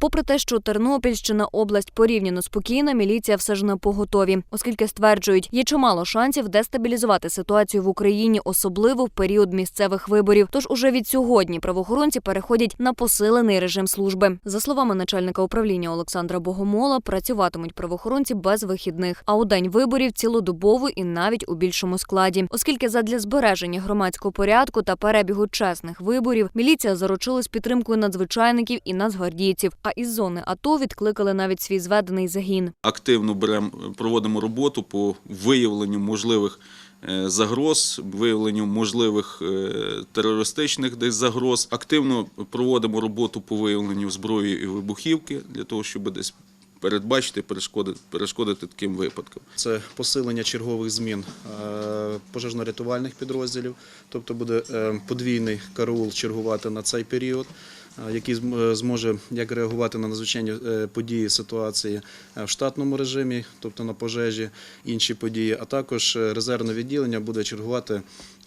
Попри те, що Тернопільщина область порівняно спокійна, міліція все ж на поготові, оскільки стверджують, є чимало шансів дестабілізувати ситуацію в Україні, особливо в період місцевих виборів. Тож уже від сьогодні правоохоронці переходять на посилений режим служби. За словами начальника управління Олександра Богомола, працюватимуть правоохоронці без вихідних, а у день виборів цілодобово і навіть у більшому складі, оскільки задля збереження громадського порядку та перебігу чесних виборів міліція заручилась підтримкою надзвичайників і нацгвардійців. А із зони АТО відкликали навіть свій зведений загін. активно беремо, проводимо роботу по виявленню можливих е, загроз, виявленню можливих е, терористичних десь загроз. Активно проводимо роботу по виявленню зброї і вибухівки для того, щоб десь передбачити, перешкодити, перешкодити таким випадкам. Це посилення чергових змін е, пожежно-рятувальних підрозділів, тобто буде подвійний караул чергувати на цей період, який е, зможе як реагувати на надзвичайні е, події ситуації е, в штатному режимі, тобто на пожежі, інші події, а також е, резервне відділення буде чергувати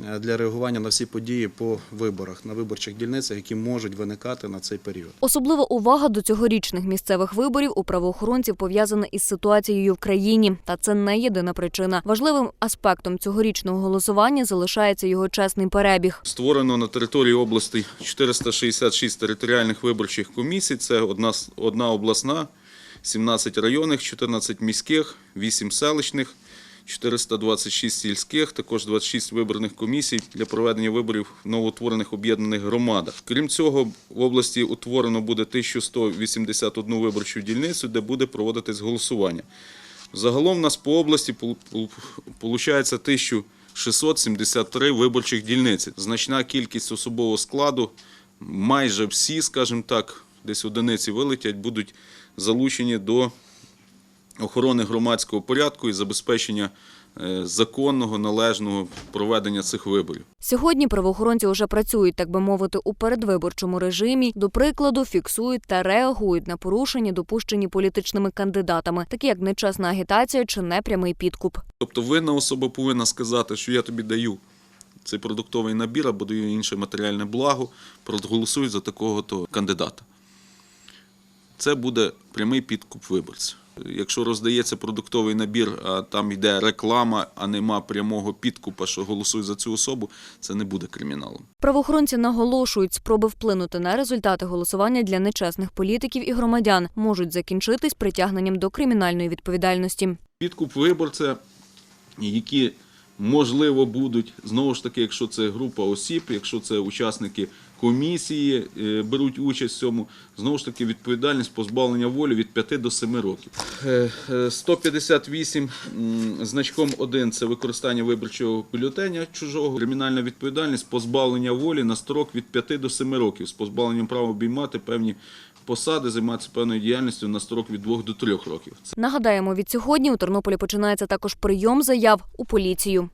е, для реагування на всі події по виборах, на виборчих дільницях, які можуть виникати на цей період. Особлива увага до цьогорічних місцевих виборів у правоохоронців пов'язана із ситуацією в країні, та це не єдина причина. Важливим аспектом цьогорічного голосування залишається його чесний перебіг. Створено на території області 466 територіальних виборчих комісій. Це одна, одна обласна, 17 районних, 14 міських, 8 селищних, 426 сільських, також 26 виборних комісій для проведення виборів в новоутворених об'єднаних громадах. Крім цього, в області утворено буде 1181 виборчу дільницю, де буде проводитись голосування. Загалом у нас по області виходить 1673 виборчих дільниці. Значна кількість особового складу, майже всі, скажімо так, десь одиниці вилетять, будуть залучені до охорони громадського порядку і забезпечення е, законного, належного проведення цих виборів. Сьогодні правоохоронці вже працюють, так би мовити, у передвиборчому режимі. До прикладу, фіксують та реагують на порушення, допущені політичними кандидатами, такі як нечесна агітація чи непрямий підкуп. Тобто винна особа повинна сказати, що я тобі даю цей продуктовий набір або даю інше матеріальне благо, проголосуй за такого-то кандидата. Це буде прямий підкуп виборця. Якщо роздається продуктовий набір, а там йде реклама, а нема прямого підкупа, що голосуй за цю особу, це не буде криміналом. Правоохоронці наголошують, спроби вплинути на результати голосування для нечесних політиків і громадян можуть закінчитись притягненням до кримінальної відповідальності. Підкуп виборця, які можливо будуть знову ж таки, якщо це група осіб, якщо це учасники комісії е, беруть участь в цьому, знову ж таки відповідальність позбавлення волі від 5 до 7 років. Е, е, 158 значком 1 – це використання виборчого бюлетеня чужого. Кримінальна відповідальність позбавлення волі на строк від 5 до 7 років з позбавленням права обіймати певні посади, займатися певною діяльністю на строк від 2 до 3 років. Нагадаємо, від сьогодні у Тернополі починається також прийом заяв у поліцію.